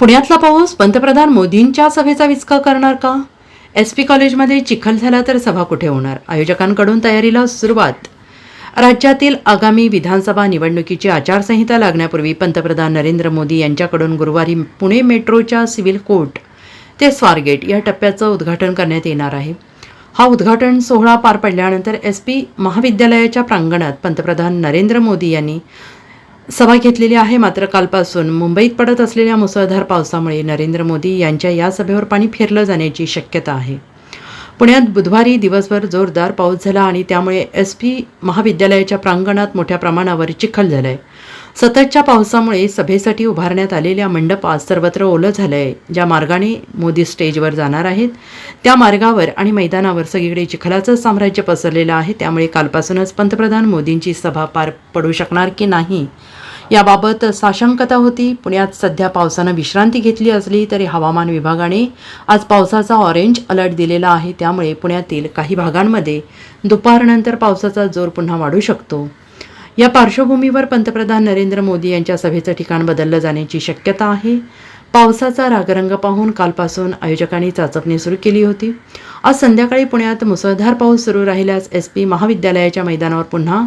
पुण्यातला पाऊस पंतप्रधान मोदींच्या सभेचा विचका करणार का? एस पी कॉलेजमध्ये चिखल झाला तर सभा कुठे होणार? आयोजकांकडून तयारीला सुरुवात. राज्यातील आगामी विधानसभा निवडणुकीची आचारसंहिता लागण्यापूर्वी पंतप्रधान नरेंद्र मोदी यांच्याकडून गुरुवारी पुणे मेट्रोच्या सिव्हिल कोर्ट ते स्वारगेट या टप्प्याचं उद्घाटन करण्यात येणार आहे. हा उद्घाटन सोहळा पार पडल्यानंतर एस पी महाविद्यालयाच्या प्रांगणात पंतप्रधान नरेंद्र मोदी यांनी सभा घेतलेली आहे मात्र कालपासून. मुंबईत पडत असलेल्या मुसळधार पावसामुळे नरेंद्र मोदी यांच्या या सभेवर पाणी फिरलं जाण्याची शक्यता आहे. पुण्यात बुधवारी दिवसभर जोरदार पाऊस झाला आणि त्यामुळे एस पी महाविद्यालयाच्या प्रांगणात मोठ्या प्रमाणावर चिखल झालाय. सततच्या पावसामुळे सभेसाठी उभारण्यात आलेल्या मंडपात सर्वत्र ओलं झालंय. ज्या मार्गाने मोदी स्टेजवर जाणार आहेत त्या मार्गावर आणि मैदानावर सगळीकडे चिखलाचं साम्राज्य पसरलेलं आहे त्यामुळे कालपासूनच पंतप्रधान मोदींची सभा पार पडू शकणार की नाही? याबाबत साशंकता होती. पुण्यात सध्या पावसानं विश्रांती घेतली असली तरी हवामान विभागाने आज पावसाचा ऑरेंज अलर्ट दिलेला आहे. त्यामुळे पुण्यातील काही भागांमध्ये दुपारनंतर पावसाचा जोर पुन्हा वाढू शकतो. या पार्श्वभूमीवर पंतप्रधान नरेंद्र मोदी यांच्या सभेचं ठिकाण बदललं जाण्याची शक्यता आहे. पावसाचा रागरंग पाहून कालपासून आयोजकांनी चाचपणी सुरू केली होती. आज संध्याकाळी पुण्यात मुसळधार पाऊस सुरू राहिल्यास एस पी महाविद्यालयाच्या मैदानावर पुन्हा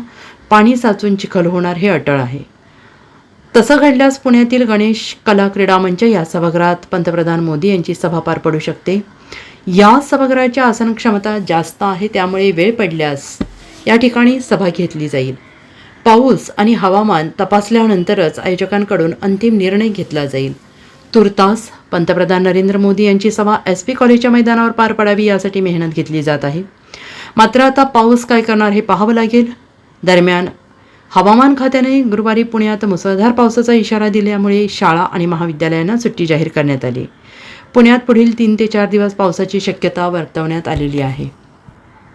पाणी साचून चिखल होणार हे अटळ आहे. तसं घडल्यास पुण्यातील गणेश कला क्रीडा मंच या सभागृहात पंतप्रधान मोदी यांची सभा पार पडू शकते. या सभागृहाच्या आसन क्षमता जास्त आहे त्यामुळे वेळ पडल्यास या ठिकाणी सभा घेतली जाईल. पाऊस आणि हवामान तपासल्यानंतरच आयोजकांकडून अंतिम निर्णय घेतला जाईल. तुर्तास पंतप्रधान नरेंद्र मोदी यांची सभा एस पी कॉलेजच्या मैदानावर पार पडावी यासाठी मेहनत घेतली जात आहे. मात्र आता पाऊस काय करणार हे पाहावं लागेल. दरम्यान हवामान खात्याने गुरुवारी पुण्यात मुसळधार पावसाचा इशारा दिल्यामुळे शाळा आणि महाविद्यालयांना सुट्टी जाहीर करण्यात आली. पुण्यात पुढील तीन ते चार दिवस पावसाची शक्यता वर्तवण्यात आलेली आहे.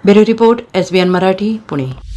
Bureau report S B N Marathi Pune.